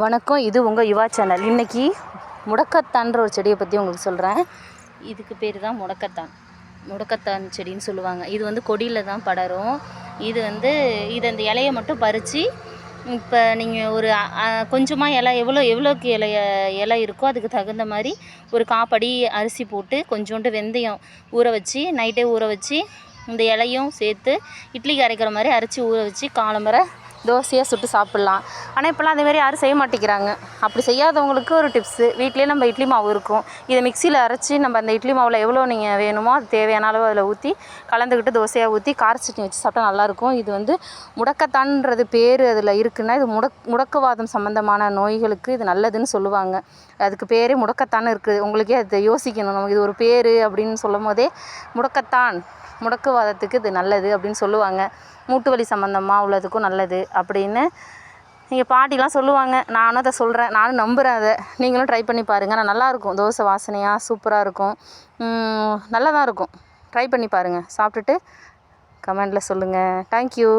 வணக்கம் இது உங்கள் யுவா சேனல். இன்றைக்கி முடக்கத்தான்ற ஒரு செடியை பற்றி உங்களுக்கு சொல்கிறேன் இதுக்கு பேர் தான் முடக்கத்தான். முடக்கத்தான் செடின்னு சொல்லுவாங்க. இது வந்து கொடியில் தான் படரும். இது வந்து இது அந்த இலையை மட்டும் பறித்து இப்போ நீங்கள் ஒரு கொஞ்சமாக இலை எவ்வளோ எவ்வளோக்கு இலைய இலை இருக்கோ அதுக்கு தகுந்த மாதிரி ஒரு காப்படி அரிசி போட்டு கொஞ்சோண்டு வெந்தயம் ஊற வச்சு நைட்டே ஊற வச்சு இந்த இலையும் சேர்த்து இட்லிக்கு அரைக்கிற மாதிரி அரைச்சி ஊற வச்சு காலம்பரை தோசையாக சுட்டு சாப்பிட்லாம். ஆனால் இப்போல்லாம் அதேமாரி யாரும் செய்ய மாட்டேங்கிறாங்க. அப்படி செய்யாதவங்களுக்கு ஒரு டிப்ஸு வீட்டிலே நம்ம இட்லி மாவு இருக்கும். இதை மிக்சியில் அரைச்சி நம்ம அந்த இட்லி மாவில் எவ்வளோ நீங்கள் வேணுமோ அது தேவையான அளவு அதில் ஊற்றி கலந்துக்கிட்டு தோசையாக ஊற்றி கார சட்னி வச்சு சாப்பிட்டா நல்லாயிருக்கும் இது வந்து முடக்கத்தான்றது பேர் அதில் இருக்குன்னா இது முடக் முடக்கவாதம் சம்மந்தமான நோய்களுக்கு இது நல்லதுன்னு சொல்லுவாங்க. அதுக்கு பேரே முடக்கத்தான் இருக்குது. உங்களுக்கே அதை யோசிக்கணும். நமக்கு இது ஒரு பேர் அப்படின்னு சொல்லும் போதே முடக்கத்தான் முடக்குவாதத்துக்கு இது நல்லது அப்படின்னு சொல்லுவாங்க. மூட்டு வலி சம்மந்தமாக உள்ளதுக்கும் நல்லது. அப்படின்னு எங்கள் பாட்டிலாம் சொல்லுவாங்க. நானும் அதை சொல்கிறேன் நானும் நம்புகிறேன் அதை. நீங்களும் ட்ரை பண்ணி பாருங்கள் ஆனால் நல்லாயிருக்கும் தோசை வாசனையாக சூப்பராக இருக்கும். நல்லா தான் இருக்கும். ட்ரை பண்ணி பாருங்கள் சாப்பிட்டுட்டு கமெண்டில் சொல்லுங்கள் தேங்க்யூ